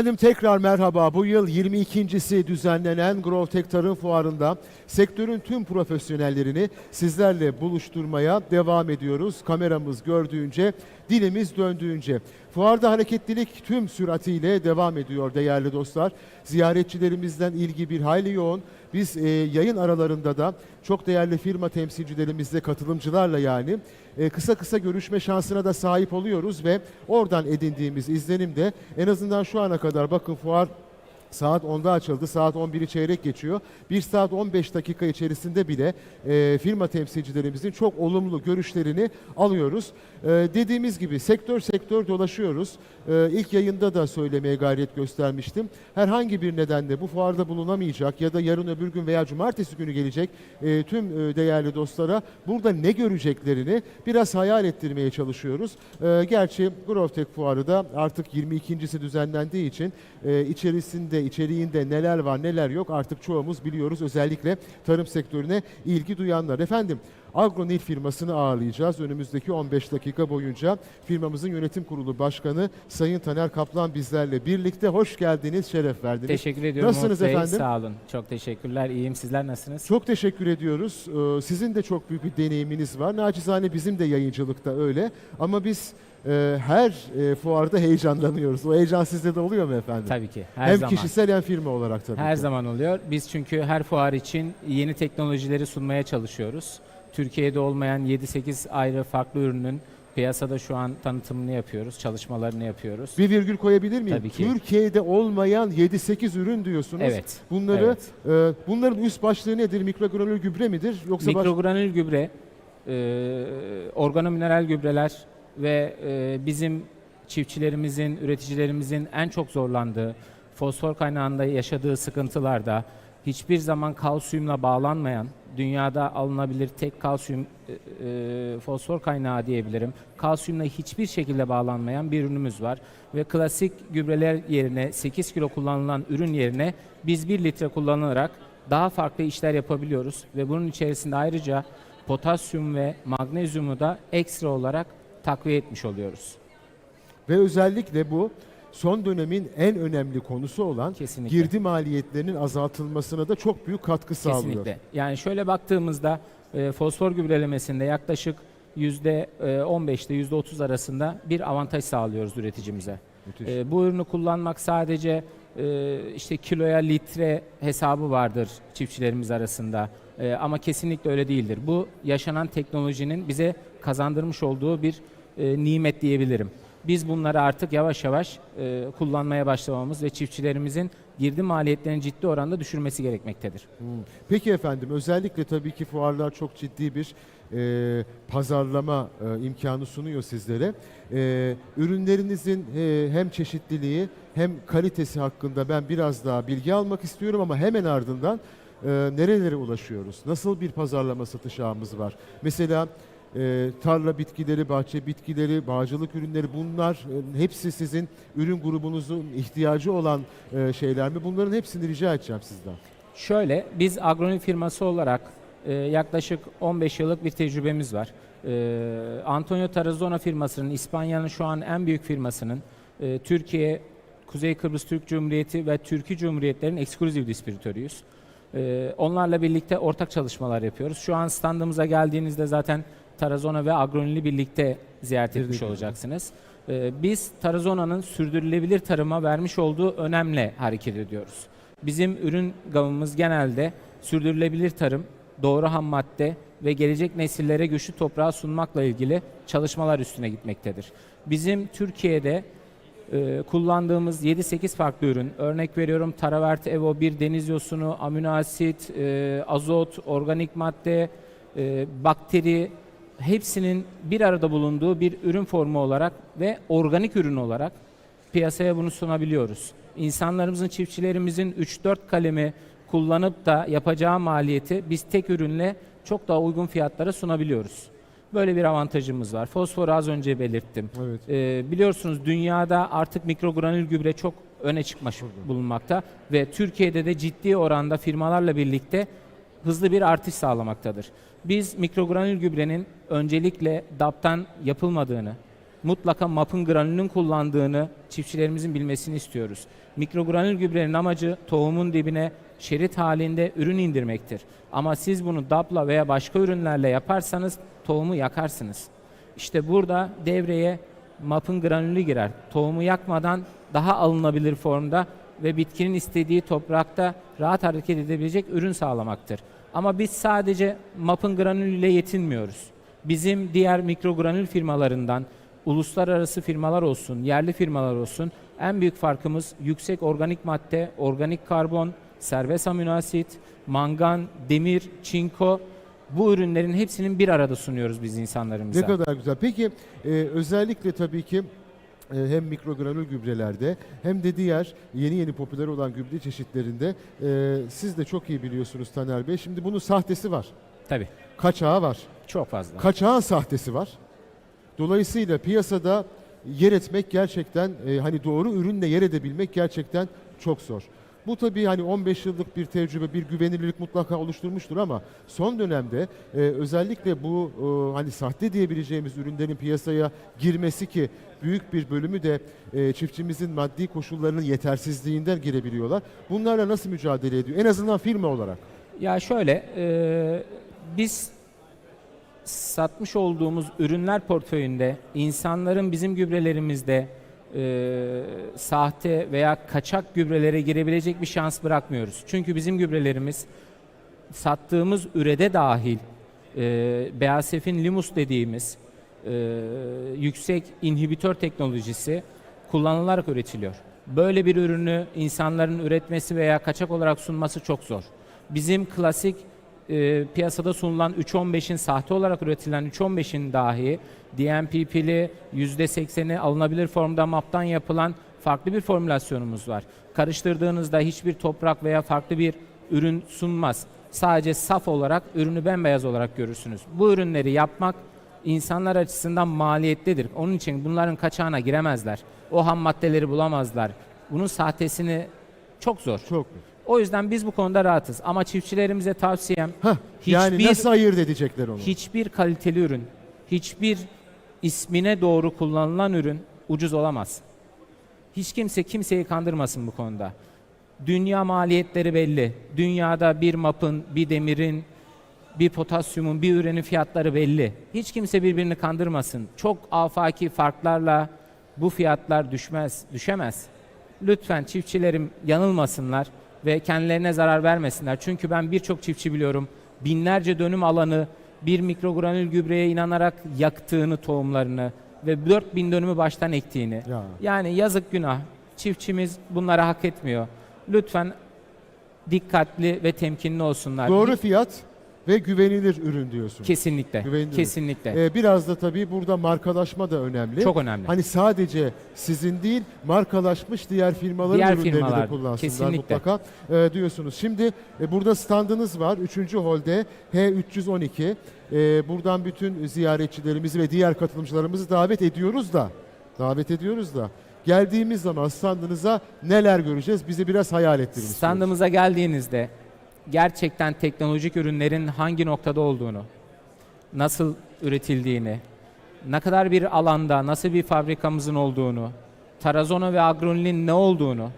Efendim tekrar merhaba. Bu yıl 22.si düzenlenen Growtech Tarım Fuarı'nda sektörün tüm profesyonellerini sizlerle buluşturmaya devam ediyoruz. Kameramız gördüğünce, dilimiz döndüğünce. Fuarda hareketlilik tüm süratiyle devam ediyor değerli dostlar. Ziyaretçilerimizden ilgi bir hayli yoğun. Biz e, yayın aralarında da çok değerli firma temsilcilerimizle, katılımcılarla yani e, kısa kısa görüşme şansına da sahip oluyoruz ve oradan edindiğimiz izlenim de en azından şu ana kadar bakın fuar Saat 10'da açıldı. Saat 11'i çeyrek geçiyor. 1 saat 15 dakika içerisinde bile e, firma temsilcilerimizin çok olumlu görüşlerini alıyoruz. E, dediğimiz gibi sektör sektör dolaşıyoruz. E, ilk yayında da söylemeye gayret göstermiştim. Herhangi bir nedenle bu fuarda bulunamayacak ya da yarın öbür gün veya cumartesi günü gelecek e, tüm e, değerli dostlara burada ne göreceklerini biraz hayal ettirmeye çalışıyoruz. E, gerçi Growtech fuarı da artık 22.si düzenlendiği için e, içerisinde, içeriğinde neler var neler yok artık çoğumuz biliyoruz. Özellikle tarım sektörüne ilgi duyanlar. Efendim Agronil firmasını ağırlayacağız. Önümüzdeki 15 dakika boyunca firmamızın yönetim kurulu başkanı Sayın Taner Kaplan bizlerle birlikte. Hoş geldiniz, şeref verdiniz. Teşekkür ediyorum Nasılsınız Bey. efendim? Sağ olun. Çok teşekkürler. İyiyim. Sizler nasılsınız? Çok teşekkür ediyoruz. Ee, Sizin de çok büyük bir deneyiminiz var. Nacizane bizim de yayıncılıkta öyle. Ama biz e, her e, fuarda heyecanlanıyoruz. O heyecan sizde de oluyor mu efendim? Tabii ki. Her hem zaman. kişisel hem firma olarak tabii Her ki. zaman oluyor. Biz çünkü her fuar için yeni teknolojileri sunmaya çalışıyoruz. Türkiye'de olmayan 7-8 ayrı farklı ürünün piyasada şu an tanıtımını yapıyoruz, çalışmalarını yapıyoruz. Bir virgül koyabilir miyim? Tabii ki. Türkiye'de olmayan 7-8 ürün diyorsunuz. Evet. Bunları evet. e, bunların üst başlığı nedir? Mikrogranül gübre midir? Yoksa baş- Mikrogranül gübre, e, organomineral gübreler ve e, bizim çiftçilerimizin, üreticilerimizin en çok zorlandığı, fosfor kaynağında yaşadığı sıkıntılarda hiçbir zaman kalsiyumla bağlanmayan, dünyada alınabilir tek kalsiyum e, e, fosfor kaynağı diyebilirim. Kalsiyumla hiçbir şekilde bağlanmayan bir ürünümüz var ve klasik gübreler yerine 8 kilo kullanılan ürün yerine biz 1 litre kullanılarak daha farklı işler yapabiliyoruz ve bunun içerisinde ayrıca potasyum ve magnezyumu da ekstra olarak takviye etmiş oluyoruz. ve özellikle bu son dönemin en önemli konusu olan Kesinlikle. girdi maliyetlerinin azaltılmasına da çok büyük katkı sağlıyor. Kesinlikle. Yani şöyle baktığımızda e, fosfor gübrelemesinde yaklaşık %15 ile %30 arasında bir avantaj sağlıyoruz üreticimize. Müthiş. E, bu ürünü kullanmak sadece e, işte kiloya litre hesabı vardır çiftçilerimiz arasında. E, ama kesinlikle öyle değildir. Bu yaşanan teknolojinin bize kazandırmış olduğu bir e, nimet diyebilirim. Biz bunları artık yavaş yavaş e, kullanmaya başlamamız ve çiftçilerimizin girdi maliyetlerini ciddi oranda düşürmesi gerekmektedir. Hmm. Peki efendim özellikle tabii ki fuarlar çok ciddi bir e, pazarlama e, imkanı sunuyor sizlere. E, ürünlerinizin e, hem çeşitliliği hem kalitesi hakkında ben biraz daha bilgi almak istiyorum ama hemen ardından e, nerelere ulaşıyoruz? Nasıl bir pazarlama satış ağımız var? Mesela e, tarla bitkileri, bahçe bitkileri, bağcılık ürünleri bunlar e, hepsi sizin ürün grubunuzun ihtiyacı olan e, şeyler mi? Bunların hepsini rica edeceğim sizden. Şöyle, biz agronomi firması olarak e, yaklaşık 15 yıllık bir tecrübemiz var. E, Antonio Tarazona firmasının, İspanya'nın şu an en büyük firmasının e, Türkiye, Kuzey Kıbrıs Türk Cumhuriyeti ve Türkiye Cumhuriyetlerinin ekskluzif distribütörüyüz. E, onlarla birlikte ortak çalışmalar yapıyoruz. Şu an standımıza geldiğinizde zaten Tarazona ve Agronil'i birlikte ziyaret Birlikte. etmiş olacaksınız. E, biz Tarazona'nın sürdürülebilir tarıma vermiş olduğu önemle hareket ediyoruz. Bizim ürün gamımız genelde sürdürülebilir tarım, doğru ham madde ve gelecek nesillere güçlü toprağı sunmakla ilgili çalışmalar üstüne gitmektedir. Bizim Türkiye'de e, kullandığımız 7-8 farklı ürün, örnek veriyorum Taravert Evo 1 deniz yosunu, amino asit, e, azot, organik madde, e, bakteri hepsinin bir arada bulunduğu bir ürün formu olarak ve organik ürün olarak piyasaya bunu sunabiliyoruz. İnsanlarımızın, çiftçilerimizin 3-4 kalemi kullanıp da yapacağı maliyeti biz tek ürünle çok daha uygun fiyatlara sunabiliyoruz. Böyle bir avantajımız var. Fosforu az önce belirttim. Evet. Ee, biliyorsunuz dünyada artık mikrogranül gübre çok öne çıkmış bulunmakta ve Türkiye'de de ciddi oranda firmalarla birlikte hızlı bir artış sağlamaktadır. Biz mikrogranül gübrenin öncelikle DAP'tan yapılmadığını, mutlaka MAP'ın granülünün kullandığını çiftçilerimizin bilmesini istiyoruz. Mikrogranül gübrenin amacı tohumun dibine şerit halinde ürün indirmektir. Ama siz bunu DAP'la veya başka ürünlerle yaparsanız tohumu yakarsınız. İşte burada devreye MAP'ın granülü girer. Tohumu yakmadan daha alınabilir formda ve bitkinin istediği toprakta rahat hareket edebilecek ürün sağlamaktır. Ama biz sadece MAP'ın granülüyle yetinmiyoruz. Bizim diğer mikrogranül firmalarından uluslararası firmalar olsun, yerli firmalar olsun en büyük farkımız yüksek organik madde, organik karbon, serbest amino asit, mangan, demir, çinko bu ürünlerin hepsinin bir arada sunuyoruz biz insanlarımıza. Ne kadar güzel. Peki e, özellikle tabii ki hem mikrogranül gübrelerde hem de diğer yeni yeni popüler olan gübre çeşitlerinde e, siz de çok iyi biliyorsunuz Taner Bey. Şimdi bunun sahtesi var. Tabii. Kaçağı var. Çok fazla. Kaçağın sahtesi var. Dolayısıyla piyasada yer etmek gerçekten e, hani doğru ürünle yer edebilmek gerçekten çok zor. Bu tabii hani 15 yıllık bir tecrübe, bir güvenilirlik mutlaka oluşturmuştur ama son dönemde e, özellikle bu e, hani sahte diyebileceğimiz ürünlerin piyasaya girmesi ki büyük bir bölümü de e, çiftçimizin maddi koşullarının yetersizliğinden girebiliyorlar. Bunlarla nasıl mücadele ediyor? En azından firma olarak. Ya şöyle, e, biz satmış olduğumuz ürünler portföyünde insanların bizim gübrelerimizde e, sahte veya kaçak gübrelere girebilecek bir şans bırakmıyoruz. Çünkü bizim gübrelerimiz sattığımız ürede dahil e, BASF'in Limus dediğimiz e, yüksek inhibitör teknolojisi kullanılarak üretiliyor. Böyle bir ürünü insanların üretmesi veya kaçak olarak sunması çok zor. Bizim klasik e, piyasada sunulan 3.15'in sahte olarak üretilen 3.15'in dahi DMPP'li %80'i alınabilir formda MAP'tan yapılan farklı bir formülasyonumuz var. Karıştırdığınızda hiçbir toprak veya farklı bir ürün sunmaz. Sadece saf olarak ürünü bembeyaz olarak görürsünüz. Bu ürünleri yapmak insanlar açısından maliyetlidir. Onun için bunların kaçağına giremezler. O ham maddeleri bulamazlar. Bunun sahtesini çok zor. Çok. O yüzden biz bu konuda rahatız. Ama çiftçilerimize tavsiyem yani Hiçbir- nasıl ayırt edecekler onu? hiçbir kaliteli ürün, hiçbir ismine doğru kullanılan ürün ucuz olamaz. Hiç kimse kimseyi kandırmasın bu konuda. Dünya maliyetleri belli. Dünyada bir mapın, bir demirin, bir potasyumun, bir ürenin fiyatları belli. Hiç kimse birbirini kandırmasın. Çok afaki farklarla bu fiyatlar düşmez, düşemez. Lütfen çiftçilerim yanılmasınlar ve kendilerine zarar vermesinler. Çünkü ben birçok çiftçi biliyorum. Binlerce dönüm alanı bir mikrogranül gübreye inanarak yaktığını tohumlarını ve 4000 dönümü baştan ektiğini. Ya. Yani yazık günah. Çiftçimiz bunları hak etmiyor. Lütfen dikkatli ve temkinli olsunlar. Doğru fiyat ve güvenilir ürün diyorsun. Kesinlikle. Güvenilir. Kesinlikle. Ee, biraz da tabii burada markalaşma da önemli. Çok önemli. Hani sadece sizin değil markalaşmış diğer firmaların Diğer ürünlerini de firmalar, kullansınlar kesinlikle. mutlaka e, diyorsunuz. Şimdi e, burada standınız var. 3. holde H312. E, buradan bütün ziyaretçilerimizi ve diğer katılımcılarımızı davet ediyoruz da davet ediyoruz da geldiğimiz zaman standınıza neler göreceğiz? Bizi biraz hayal ettirin. Standımıza geldiğinizde gerçekten teknolojik ürünlerin hangi noktada olduğunu, nasıl üretildiğini, ne kadar bir alanda, nasıl bir fabrikamızın olduğunu, Tarazona ve Agronil'in ne olduğunu,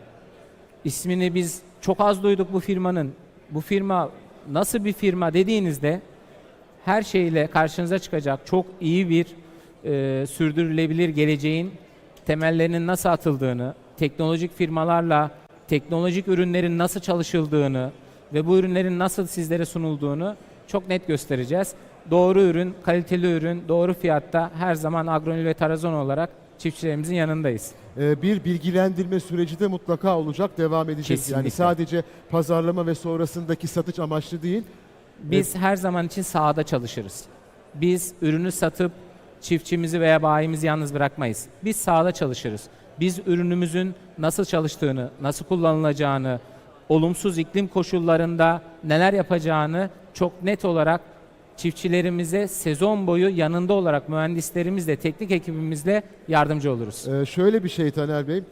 ismini biz çok az duyduk bu firmanın. Bu firma nasıl bir firma dediğinizde her şeyle karşınıza çıkacak çok iyi bir e, sürdürülebilir geleceğin temellerinin nasıl atıldığını, teknolojik firmalarla teknolojik ürünlerin nasıl çalışıldığını ve bu ürünlerin nasıl sizlere sunulduğunu çok net göstereceğiz. Doğru ürün, kaliteli ürün, doğru fiyatta her zaman Agronil ve Tarazon olarak çiftçilerimizin yanındayız. Ee, bir bilgilendirme süreci de mutlaka olacak, devam edecek. Yani Kesinlikle. sadece pazarlama ve sonrasındaki satış amaçlı değil. Biz her zaman için sahada çalışırız. Biz ürünü satıp çiftçimizi veya bayimizi yalnız bırakmayız. Biz sahada çalışırız. Biz ürünümüzün nasıl çalıştığını, nasıl kullanılacağını, olumsuz iklim koşullarında neler yapacağını çok net olarak çiftçilerimize sezon boyu yanında olarak mühendislerimizle, teknik ekibimizle yardımcı oluruz. Ee, şöyle bir şey Taner Bey,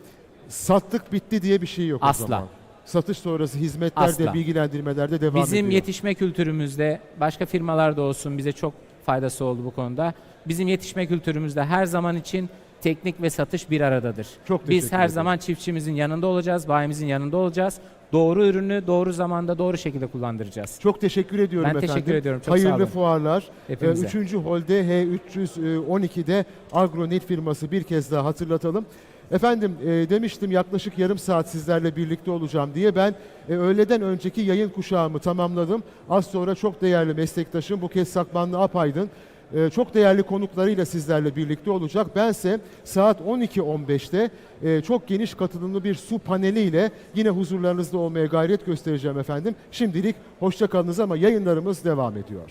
sattık bitti diye bir şey yok Asla. o zaman. Satış sonrası hizmetlerde, Asla. bilgilendirmelerde devam Bizim ediyor. yetişme kültürümüzde başka firmalar da olsun bize çok faydası oldu bu konuda. Bizim yetişme kültürümüzde her zaman için teknik ve satış bir aradadır. Çok Biz her ederim. zaman çiftçimizin yanında olacağız, bayimizin yanında olacağız. Doğru ürünü doğru zamanda doğru şekilde kullandıracağız. Çok teşekkür ediyorum Ben efendim. teşekkür ediyorum. Çok sağ Hayırlı olun. fuarlar. Hepimize. Ee, Üçüncü holde H312'de Agronet firması bir kez daha hatırlatalım. Efendim e, demiştim yaklaşık yarım saat sizlerle birlikte olacağım diye ben e, öğleden önceki yayın kuşağımı tamamladım. Az sonra çok değerli meslektaşım Buket Sakmanlı Apaydın e, çok değerli konuklarıyla sizlerle birlikte olacak. Bense saat 12.15'te e, çok geniş katılımlı bir su paneliyle yine huzurlarınızda olmaya gayret göstereceğim efendim. Şimdilik hoşça kalınız ama yayınlarımız devam ediyor.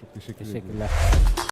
Çok teşekkür ederim. Teşekkürler.